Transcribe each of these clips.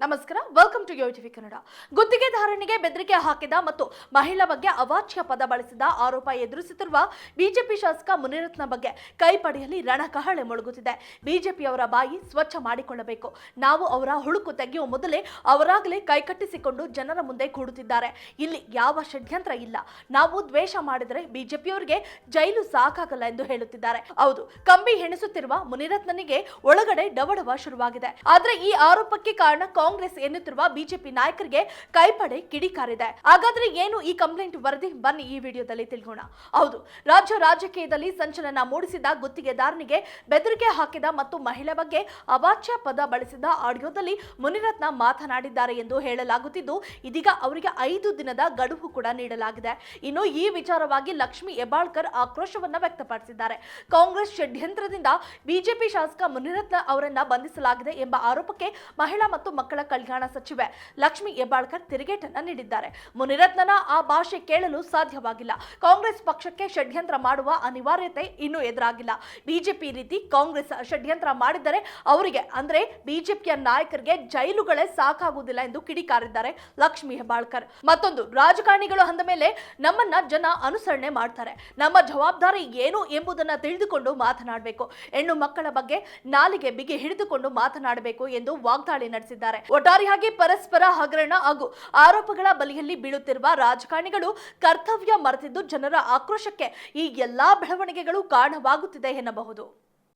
ನಮಸ್ಕಾರ welcome to Yo TV Kannada ಗುತ್ತಿಗೆದಾರನಿಗೆ ಬೆದರಿಕೆ ಹಾಕಿದ ಮತ್ತು ಮಹಿಳಾ ಬಗ್ಗೆ ಅವಾಚ್ಯ ಪದ ಬಳಸಿದ ಆರೋಪ ಎದುರಿಸುತ್ತಿರುವ ಬಿಜೆಪಿ ಶಾಸಕ ಮುನಿರತ್ನ ಬಗ್ಗೆ ಕೈ ಪಡೆಯಲ್ಲಿ ರಣಕಹಳೆ ಮುಳುಗುತ್ತಿದೆ. ಬಿಜೆಪಿಯವರ ಬಾಯಿ ಸ್ವಚ್ಛ ಮಾಡಿಕೊಳ್ಳಬೇಕು. ನಾವು ಅವರ ಹುಳುಕು ತೆಗೆಯುವ ಮೊದಲೇ ಅವರಾಗಲೇ ಕೈಕಟ್ಟಿಸಿಕೊಂಡು ಜನರ ಮುಂದೆ ಕೂಡುತ್ತಿದ್ದಾರೆ. ಇಲ್ಲಿ ಯಾವ ಷಡ್ಯಂತ್ರ ಇಲ್ಲ. ನಾವು ದ್ವೇಷ ಮಾಡಿದರೆ ಬಿಜೆಪಿಯವರಿಗೆ ಜೈಲು ಸಾಕಾಗಲ್ಲ ಎಂದು ಹೇಳುತ್ತಿದ್ದಾರೆ. ಹೌದು, ಕಂಬಿ ಹೆಣಿಸುತ್ತಿರುವ ಮುನಿರತ್ನನಿಗೆ ಒಳಗಡೆ ಡವಡವ ಶುರುವಾಗಿದೆ. ಆದ್ರೆ ಈ ಆರೋಪಕ್ಕೆ ಕಾರಣ ಕಾಂಗ್ರೆಸ್ ಎನ್ನುತ್ತಿರುವ ಬಿಜೆಪಿ ನಾಯಕರಿಗೆ ಕೈಪಡೆ ಕಿಡಿಕಾರಿದೆ. ಹಾಗಾದ್ರೆ ಏನು ಈ ಕಂಪ್ಲೇಂಟ್ ವರದಿ? ಬನ್ನಿ ಈ ವಿಡಿಯೋದಲ್ಲಿ ತಿಳ್ಕೋಣ ಹೌದು, ರಾಜ್ಯ ರಾಜಕೀಯದಲ್ಲಿ ಸಂಚಲನ ಮೂಡಿಸಿದ ಗುತ್ತಿಗೆದಾರನಿಗೆ ಬೆದರಿಕೆ ಹಾಕಿದ ಮತ್ತು ಮಹಿಳೆ ಬಗ್ಗೆ ಅವಾಚ್ಯ ಪದ ಬಳಸಿದ ಆಡಿಯೋದಲ್ಲಿ ಮುನಿರತ್ನ ಮಾತನಾಡಿದ್ದಾರೆ ಎಂದು ಹೇಳಲಾಗುತ್ತಿದ್ದು, ಇದೀಗ ಅವರಿಗೆ ಐದು ದಿನದ ಗಡುವು ಕೂಡ ನೀಡಲಾಗಿದೆ. ಇನ್ನು ಈ ವಿಚಾರವಾಗಿ ಲಕ್ಷ್ಮಿ ಹೆಬ್ಬಾಳ್ಕರ್ ಆಕ್ರೋಶವನ್ನ ವ್ಯಕ್ತಪಡಿಸಿದ್ದಾರೆ. ಕಾಂಗ್ರೆಸ್ ಷಡ್ಯಂತ್ರದಿಂದ ಬಿಜೆಪಿ ಶಾಸಕ ಮುನಿರತ್ನ ಅವರನ್ನ ಬಂಧಿಸಲಾಗಿದೆ ಎಂಬ ಆರೋಪಕ್ಕೆ ಮಹಿಳಾ ಮತ್ತು ಮಕ್ಕಳ ಕಲ್ಯಾಣ ಸಚಿವೆ ಲಕ್ಷ್ಮಿ ಹೆಬ್ಬಾಳ್ಕರ್ ತಿರುಗೇಟನ್ನ ನೀಡಿದ್ದಾರೆ. ಮುನಿರತ್ನನ ಆ ಭಾಷೆ ಕೇಳಲು ಸಾಧ್ಯವಾಗಿಲ್ಲ. ಕಾಂಗ್ರೆಸ್ ಪಕ್ಷಕ್ಕೆ ಷಡ್ಯಂತ್ರ ಮಾಡುವ ಅನಿವಾರ್ಯತೆ ಇನ್ನೂ ಎದುರಾಗಿಲ್ಲ. ಬಿಜೆಪಿ ರೀತಿ ಕಾಂಗ್ರೆಸ್ ಷಡ್ಯಂತ್ರ ಮಾಡಿದರೆ ಅವರಿಗೆ, ಅಂದ್ರೆ ಬಿಜೆಪಿಯ ನಾಯಕರಿಗೆ ಜೈಲುಗಳೇ ಸಾಕಾಗುವುದಿಲ್ಲ ಎಂದು ಕಿಡಿಕಾರಿದ್ದಾರೆ ಲಕ್ಷ್ಮಿ ಹೆಬ್ಬಾಳ್ಕರ್. ಮತ್ತೊಂದು, ರಾಜಕಾರಣಿಗಳು ಅಂದ ಮೇಲೆ ನಮ್ಮನ್ನ ಜನ ಅನುಸರಣೆ ಮಾಡ್ತಾರೆ. ನಮ್ಮ ಜವಾಬ್ದಾರಿ ಏನು ಎಂಬುದನ್ನ ತಿಳಿದುಕೊಂಡು ಮಾತನಾಡಬೇಕು. ಹೆಣ್ಣು ಮಕ್ಕಳ ಬಗ್ಗೆ ನಾಲಿಗೆ ಬಿಗಿ ಹಿಡಿದುಕೊಂಡು ಮಾತನಾಡಬೇಕು ಎಂದು ವಾಗ್ದಾಳಿ ನಡೆಸಿದ್ದಾರೆ. ಒಟ್ಟಾರೆಯಾಗಿ ಪರಸ್ಪರ ಹಗರಣ ಹಾಗೂ ಆರೋಪಗಳ ಬಲಿಯಲ್ಲಿ ಬೀಳುತ್ತಿರುವ ರಾಜಕಾರಣಿಗಳು ಕರ್ತವ್ಯ ಮರೆತಿದ್ದು ಜನರ ಆಕ್ರೋಶಕ್ಕೆ ಈ ಎಲ್ಲಾ ಬೆಳವಣಿಗೆಗಳು ಕಾರಣವಾಗುತ್ತಿದೆ ಎನ್ನಬಹುದು.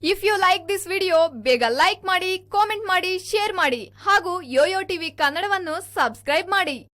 If you like this video ಬೇಗ ಲೈಕ್ ಮಾಡಿ ಕಾಮೆಂಟ್ ಮಾಡಿ ಶೇರ್ ಮಾಡಿ ಹಾಗೂ ಯೋಯೋ ಟಿವಿ ಕನ್ನಡವನ್ನು ಸಬ್ಸ್ಕ್ರೈಬ್ ಮಾಡಿ.